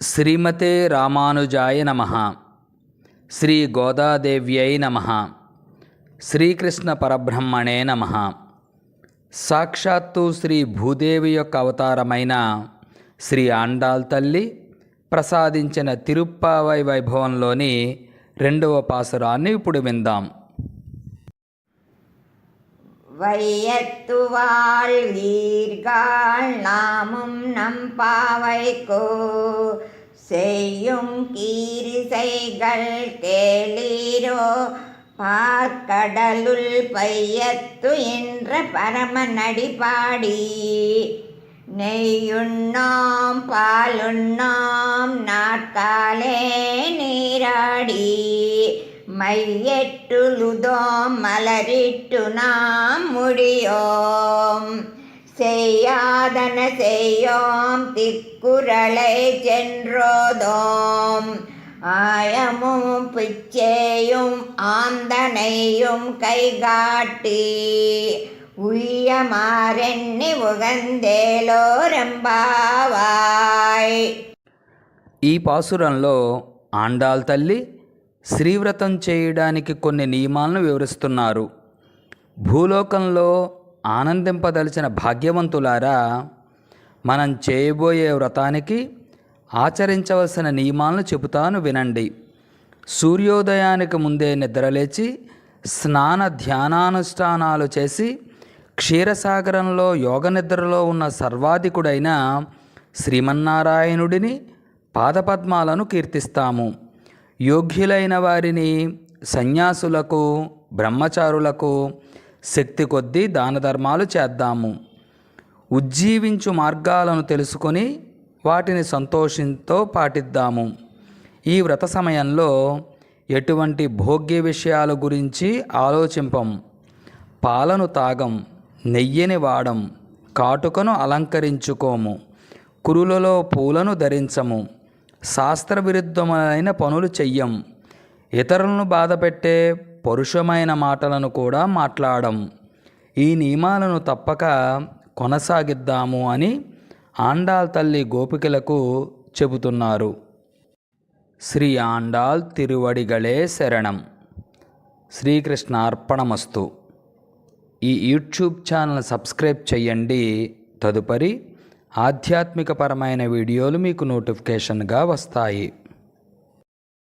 శ్రీమతే రామానుజాయ నమ. శ్రీ గోదాదేవ్యై నమ. శ్రీకృష్ణ పరబ్రహ్మణే నమ. సాక్షాత్తు శ్రీ భూదేవి యొక్క అవతారమైన శ్రీ ఆండాల్ తల్లి ప్రసాదించిన తిరుప్పావై వైభవంలోని రెండవ పాసురాన్ని ఇప్పుడు విందాం. வையத்துவாள் வீர்கள் நாமும் நம் பாவைக்கோ. செய்யும் கீரிசைகள் கேளீரோ. பார்க்கடலுள் பையத்து என்ற பரம பாடி. நெய்யுண்ணாம் பாலுண்ணாம் நாற்காலே நீராடி. மையெட்டுழுதோம் மலரிட்டு நாம் முடியோம் செய்யாதன செய்யோம் திக்குறளை சென்றோதோம் ஆயமும் பிச்சேயும் ஆந்தனையும் கைகாட்டி உய்யமாறெண்ணி உகந்தேலோரெம்பாவாய் ఈ పాసురంలో ఆండాల్ తల్లి శ్రీవ్రతం చేయడానికి కొన్ని నియమాలను వివరిస్తున్నారు. భూలోకంలో ఆనందింపదలిచిన భాగ్యవంతులారా మనం చేయబోయే వ్రతానికి ఆచరించవలసిన నియమాలను చెబుతాను వినండి. సూర్యోదయానికి ముందే నిద్రలేచి స్నాన ధ్యానానుష్ఠానాలు చేసి క్షీరసాగరంలో యోగ నిద్రలో ఉన్న సర్వాధికుడైన శ్రీమన్నారాయణుడిని పాదపద్మాలను కీర్తిస్తాము. యోగ్యులైన వారిని సన్యాసులకు బ్రహ్మచారులకు శక్తి కొద్దీ దాన ధర్మాలు చేద్దాము. ఉజ్జీవించు మార్గాలను తెలుసుకొని వాటిని సంతోషంతో పాటిద్దాము. ఈ వ్రత సమయంలో ఎటువంటి భోగ్య విషయాల గురించి ఆలోచింపం. పాలను తాగం నెయ్యిని వాడం కాటుకను అలంకరించుకోము కురులలో పూలను ధరించము. శాస్త్రవిరుద్ధమైన పనులు చెయ్యం. ఇతరులను బాధపెట్టే పరుషమైన మాటలను కూడా మాట్లాడం. ఈ నియమాలను తప్పక కొనసాగిద్దాము అని ఆండాల్ తల్లి గోపికలకు చెబుతున్నారు. శ్రీ ఆండాల్ తిరువడిగళే శరణం. శ్రీకృష్ణార్పణమస్తు. ఈ యూట్యూబ్ ఛానల్ సబ్స్క్రైబ్ చేయండి తదుపరి ఆధ్యాత్మికపరమైన వీడియోలు మీకు నోటిఫికేషన్గా వస్తాయి.